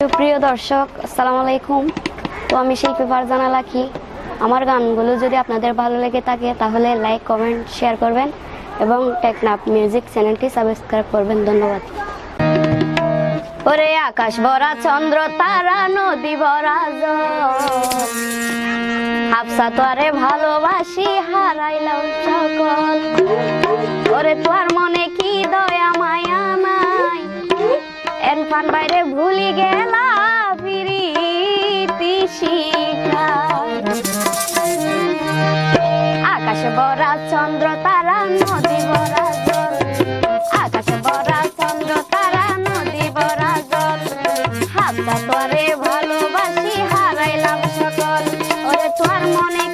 প্রিয় দর্শক, আসসালামু আলাইকুম। তো আমি শিল্পী ফারজানা লাকি। আমার গানগুলো যদি আপনাদের ভালো লেগে থাকে, তাহলে লাইক, কমেন্ট, শেয়ার করবেন এবং টেকনাপ মিউজিক চ্যানেলটি সাবস্ক্রাইব করবেন। ধন্যবাদ। ওরে আকাশ ভরা চন্দ্র, তারা নদী ভরা হাফসা তোরে ভালোবাসি, হারাইলাম সকল। ওরে তোর মনে কি দয়া মাই তুফান বাইরে ভুলি গেল আকাশ বরা চন্দ্র, তারা নদী বরা তোরে ভালোবাসি, হারাইলাম সকল। ওরে তোর মনে